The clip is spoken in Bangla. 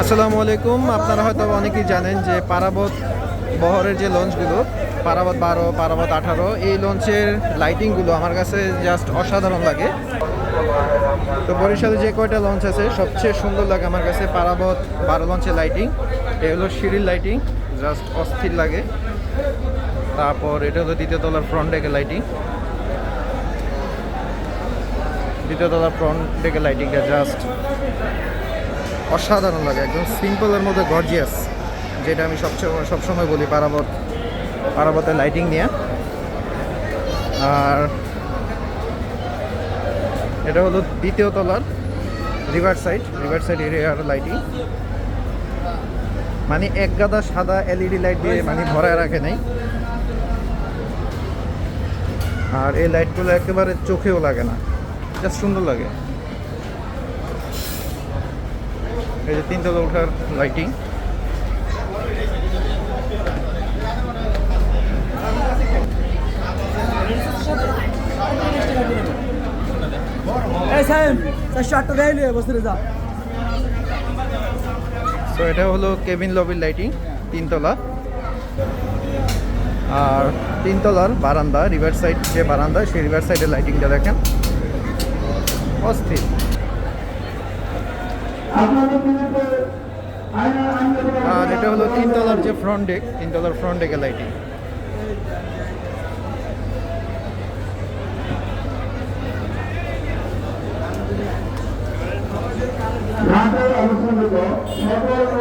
আসসালামু আলাইকুম। আপনারা হয়তো অনেকেই জানেন যে পারাবত বহরের যে লঞ্চগুলো, পারাবত বারো, পারাবত আঠারো, এই লঞ্চের লাইটিংগুলো আমার কাছে জাস্ট অসাধারণ লাগে। তো বরিশালে যে কয়টা লঞ্চ আছে, সবচেয়ে সুন্দর লাগে আমার কাছে পারাবত বারো লঞ্চের লাইটিং এটা হলো সিঁড়ির লাইটিং জাস্ট অস্থির লাগে। তারপর এটা হলো দ্বিতীয় তলার ফ্রন্ট ডেকের লাইটিং দ্বিতীয় তলার ফ্রন্ট ডেকের লাইটিংটা জাস্ট অসাধারণ লাগে, একদম সিম্পলের মধ্যে গর্জিয়াস যেটা আমি সবচেয়ে সবসময় বলি পারাবত, পারাবতের লাইটিং নিয়ে। আর এটা হলো দ্বিতীয় তলার রিভার সাইড রিভার সাইড এরিয়ার লাইটিং মানে এক গাদা সাদা এলইডি লাইট দিয়ে মানে ভরায় রাখে নাই। আর এই লাইটগুলো একেবারে চোখেও লাগে না জাস্ট সুন্দর লাগে। এই যে তিনতলা ওঠার লাইটিং এটা হলো কেবিন লবির লাইটিং তিনতলা। আর তিনতলার বারান্দা রিভার সাইড যে বারান্দা সেই রিভার সাইডের লাইটিংটা দেখেন। অস্থির। আর এটা হলো তিনতলার যে ফ্রন্ট ডেক তিনতলার ফ্রন্ট ডেকে লাইটিং সকল